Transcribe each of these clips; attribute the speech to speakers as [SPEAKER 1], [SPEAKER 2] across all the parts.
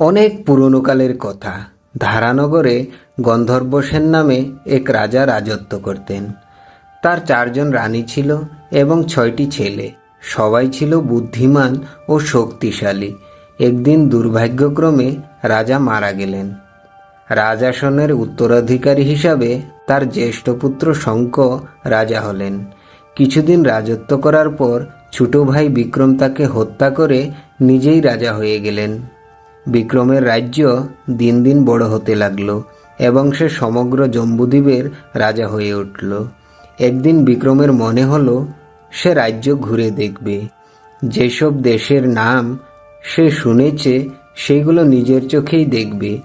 [SPEAKER 1] অনেক পুরনো কালের কথা। ধারানগরে গন্ধর্ব সেন নামে এক রাজা রাজত্ব করতেন। তার চারজন রানী ছিল এবং ছয়টি ছেলে। সবাই ছিল বুদ্ধিমান ও শক্তিশালী। একদিন দুর্ভাগ্যক্রমে রাজা মারা গেলেন। রাজাসনের উত্তরাধিকারী হিসাবে তার জ্যেষ্ঠ পুত্র শঙ্ক রাজা হলেন। কিছুদিন রাজত্ব করার পর ছোট ভাই বিক্রম তাকে হত্যা করে নিজেই রাজা হয়ে গেলেন। বিক্রমের রাজ্য দিন দিন বড় হতে লাগল এবং সে সমগ্র জম্বুদ্বীপের রাজা হয়ে উঠল। একদিন বিক্রমের মনে হলো, সে রাজ্য ঘুরে দেখবে। যেসব দেশের নাম সে শুনেছে, সেগুলো নিজের চোখেই দেখবে।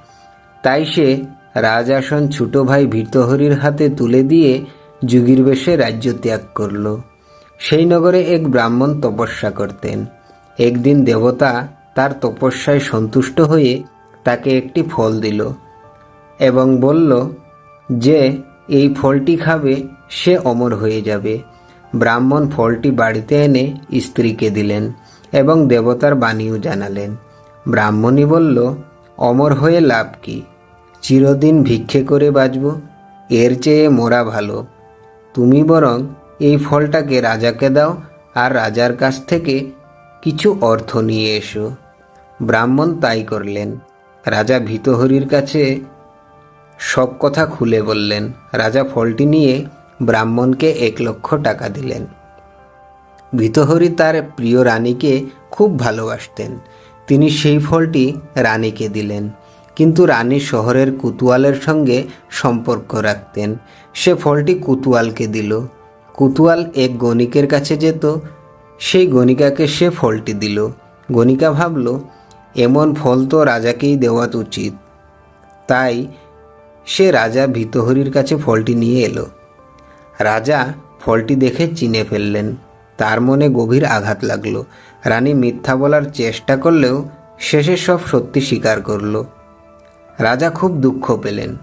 [SPEAKER 1] তাই সে রাজাসন ছোট ভাই ভীতহরির হাতে তুলে দিয়ে যুগীর বেশে রাজ্য ত্যাগ করল। সেই নগরে এক ব্রাহ্মণ তপস্যা করতেন। একদিন দেবতা তার তপস্যায় সন্তুষ্ট হয়ে তাকে একটি ফল দিল এবং বলল, যে, এই ফলটি খাবে, সে অমর হয়ে যাবে। ব্রাহ্মণ ফলটি বাড়িতে এনে স্ত্রীকে দিলেন এবং দেবতার বাণীও জানালেন। ব্রাহ্মণী বলল, অমর হয়ে লাভ কি? চিরদিন ভিক্ষে করে বাঁচব, এর চেয়ে মোরা ভালো। তুমি বরং এই ফলটাকে রাজাকে দাও আর রাজার কাছ থেকে কিছু অর্থ নিয়ে এসো। ব্রাহ্মণ তাই করলেন। রাজা ভীতহরির কাছে সব কথা খুলে বললেন। রাজা ফলটি নিয়ে ব্রাহ্মণকে এক লক্ষ টাকা দিলেন। ভীতহরি তার প্রিয় রানীকে খুব ভালোবাসতেন। তিনি সেই ফলটি রানীকে দিলেন। কিন্তু রানী শহরের কুতুয়ালের সঙ্গে সম্পর্ক রাখতেন। সে ফলটি কুতুয়ালকে দিল। কুতুয়াল এক গণিকের কাছে যেত। সেই গণিকাকে সে ফলটি দিল। গণিকা ভাবল, এমন ফল তো রাজাকেই দেওয়া উচিত। তাই সে রাজা ভীতহরির কাছে ফলটি নিয়ে এলো। রাজা ফলটি দেখে চিনে ফেললেন। তার মনে গভীর আঘাত লাগল। রানী মিথ্যা বলার চেষ্টা করলেও শেষে সব সত্যি স্বীকার করল। রাজা খুব দুঃখ পেলেন।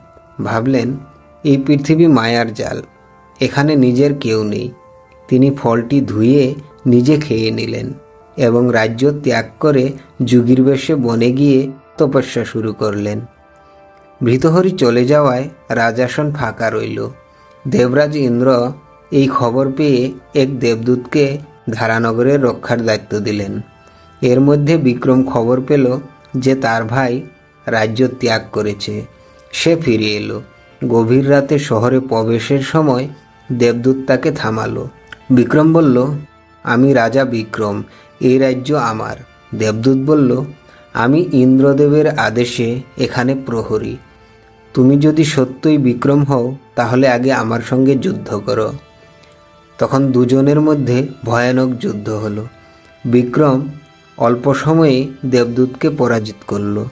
[SPEAKER 1] ভাবলেন, এই পৃথিবী মায়ার জাল। এখানে নিজের কেউ নেই। তিনি ফলটি ধুয়ে নিজে খেয়ে নিলেন এবং রাজ্য ত্যাগ করে যুগীর বেশে বনে গিয়ে তপস্যা শুরু করলেন। ভৃতহরি চলে যাওয়ায় রাজাসন ফাঁকা রইল। দেবরাজ ইন্দ্র এই খবর পেয়ে এক দেবদূতকে ধারানগরের রক্ষার দায়িত্ব দিলেন। এর মধ্যে বিক্রম খবর পেল যে তার ভাই রাজ্য ত্যাগ করেছে। সে ফিরে এলো। গভীর রাতে শহরে প্রবেশের সময় দেবদূত তাকে থামালো। বিক্রম বলল, আমি রাজা বিক্রম, এই রাজ্য আমার। দেবদূত বলল, আমি ইন্দ্রদেবের আদেশে এখানে প্রহরী। তুমি যদি সত্যই বিক্রম হও, তাহলে আগে আমার সঙ্গে যুদ্ধ করো। তখন দুজনের মধ্যে ভয়ানক যুদ্ধ হলো। বিক্রম অল্প সময়ে দেবদূতকে পরাজিত করল।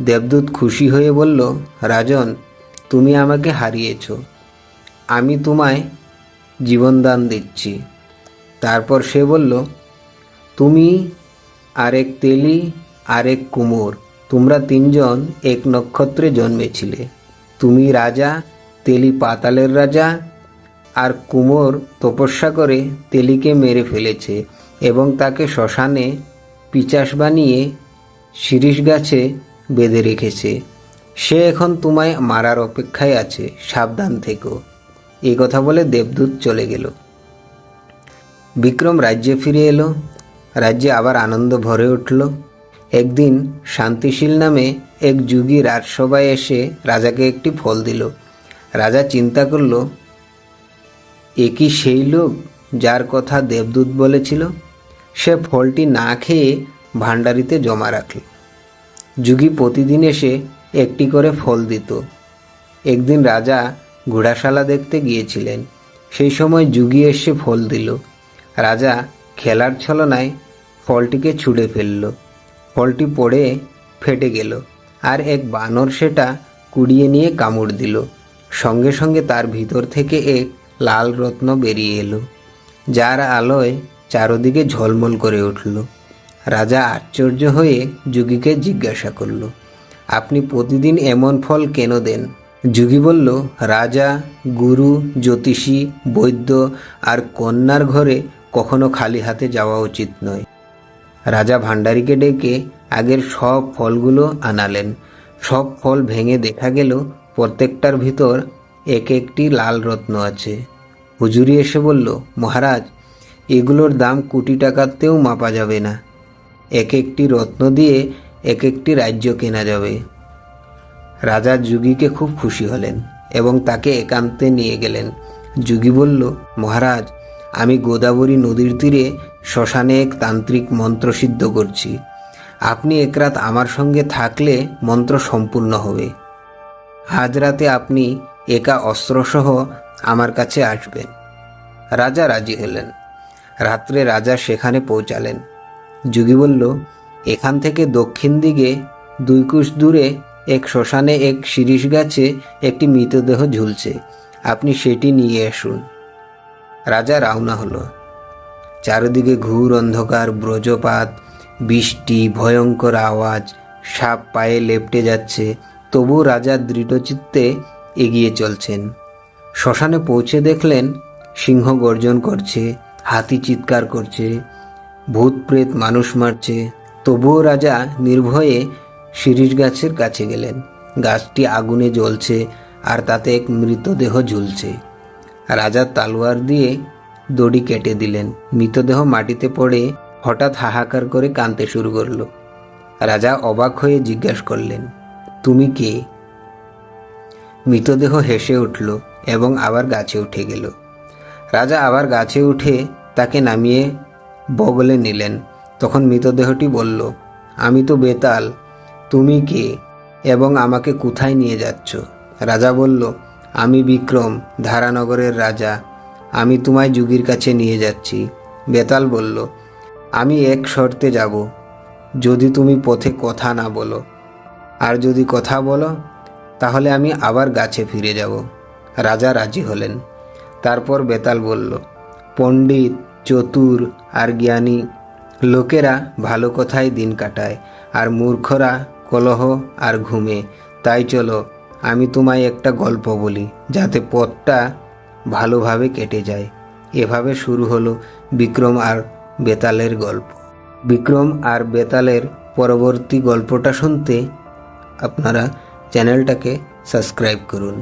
[SPEAKER 1] দেবদূত খুশি হয়ে বলল, রাজন, তুমি আমাকে হারিয়েছ। আমি তোমায় জীবনদান দিচ্ছি। তারপর সে বলল, তুমি আরেক তেলি, আরেক কুমোর, তোমরা তিনজন এক নক্ষত্রে জন্মেছিলে। তুমি রাজা, তেলি পাতালের রাজা, আর কুমোর তপস্যা করে তেলিকে মেরে ফেলেছে এবং তাকে শ্মশানে পিচাস বানিয়ে শিরিষ গাছে বেঁধে রেখেছে। সে এখন তোমায় মারার অপেক্ষায় আছে, সাবধান থেকো। এই কথা বলে দেবদূত চলে গেল। বিক্রম রাজ্যে ফিরে এলো, রাজ্যে আবার আনন্দ ভরে উঠল। একদিন শান্তিশীল নামে এক যুগী রাজসভায় এসে রাজাকে একটি ফল দিল। রাজা চিন্তা করল, এ কি সেই লোক যার কথা দেবদূত বলেছিল? সে ফলটি না খেয়ে ভাণ্ডারিতে জমা রাখল যুগী প্রতিদিন এসে একটি করে ফল দিত। একদিন রাজা ঘোড়াশালা দেখতে গিয়েছিলেন। সেই সময় যুগী এসে ফল দিল। রাজা খেলার ছলনায় ফলটিকে ছুঁড়ে ফেলল। ফলটি পড়ে ফেটে গেল আর এক বানর সেটা কুড়িয়ে নিয়ে কামড় দিল। সঙ্গে সঙ্গে তার ভিতর থেকে এক লাল রত্ন বেরিয়ে এলো, যার আলোয় চারদিকে ঝলমল করে উঠল। রাজা আশ্চর্য হয়ে যুগীকে জিজ্ঞাসা করল, আপনি প্রতিদিন এমন ফল কেন দেন? যুগী বলল, রাজা, গুরু, জ্যোতিষী, বৈদ্য আর কন্যার ঘরে কখনো খালি হাতে যাওয়া উচিত নয়। রাজা ভাণ্ডারীকে ডেকে আগের সব ফলগুলো আনালেন। সব ফল ভেঙে দেখা গেল, প্রত্যেকটার ভিতর এক একটি লাল রত্ন আছে। হুজুরি এসে বলল, মহারাজ, এগুলোর দাম কোটি টাকাতেও মাপা যাবে না। এক একটি রত্ন দিয়ে এক একটি রাজ্য কেনা যাবে। রাজা যুগীকে খুব খুশি হলেন এবং তাকে একান্তে নিয়ে গেলেন। যুগী বলল, মহারাজ, আমি গোদাবরী নদীর তীরে শ্মশানে এক তান্ত্রিক মন্ত্র সিদ্ধ করছি। আপনি এক রাত আমার সঙ্গে থাকলে মন্ত্র সম্পূর্ণ হবে। আজ রাতে আপনি একা অস্ত্রসহ আমার কাছে আসবেন রাজা রাজি হলেন। রাত্রে রাজা সেখানে পৌঁছালেন। যুগী বলল, এখান থেকে দক্ষিণ দিকে দুই কুশ দূরে এক শ্মশানে এক শিরিষ গাছে একটি মৃতদেহ ঝুলছে। আপনি সেটি নিয়ে আসুন। রাজা রাওনা হলো। চারিদিকে ঘুর অন্ধকার, ব্রজপাত, বৃষ্টি, ভয়ঙ্কর আওয়াজ, সাপ পায়ে লেপটে যাচ্ছে তবু রাজা দৃঢ়চিত্তে এগিয়ে চলছেন। শ্মশানে পৌঁছে দেখলেন, সিংহ গর্জন করছে, হাতি চিৎকার করছে ভূত প্রেত মানুষ মারছে, তবুও রাজা নির্ভয়ে শিরিষ গাছের কাছে গেলেন। গাছটি আগুনে জ্বলছে আর তাতে এক মৃতদেহ ঝুলছে। রাজা তালোয়ার দিয়ে দড়ি কেটে দিলেন। মৃতদেহ মাটিতে পড়ে হঠাৎ হাহাকার করে কাঁদতে শুরু করল। রাজা অবাক হয়ে জিজ্ঞাসা করলেন, তুমি কে? মৃতদেহ হেসে উঠল এবং আবার গাছে উঠে গেল। রাজা আবার গাছে উঠে তাকে নামিয়ে বগলে নিলেন। তখন মৃতদেহটি বলল, আমি তো বেতাল তুমি কে এবং আমাকে কোথায় নিয়ে যাচ্ছ? রাজা বলল, আমি বিক্রম, ধারানগরের রাজা। আমি তোমায় যুগীর কাছে নিয়ে যাচ্ছি। বেতাল বলল, আমি এক শর্তে যাব, যদি তুমি পথে কথা না বলো। আর যদি কথা বলো, তাহলে আমি আবার গাছে ফিরে যাব। রাজা রাজি হলেন। তারপর বেতাল বলল, পণ্ডিত, চতুর আর জ্ঞানী, লোকেরা ভালো কথায় দিন কাটায়, আর মূর্খরা কলহ আর ঘুমে। তাই চলো, আমি তোমায় একটা গল্প বলি, যাতে পথটা ভালোভাবে কেটে যায়। এভাবে শুরু হলো বিক্রম আর বেতালের গল্প। বিক্রম আর বেতালের পরবর্তী গল্পটা শুনতে আপনারা চ্যানেলটাকে সাবস্ক্রাইব করুন।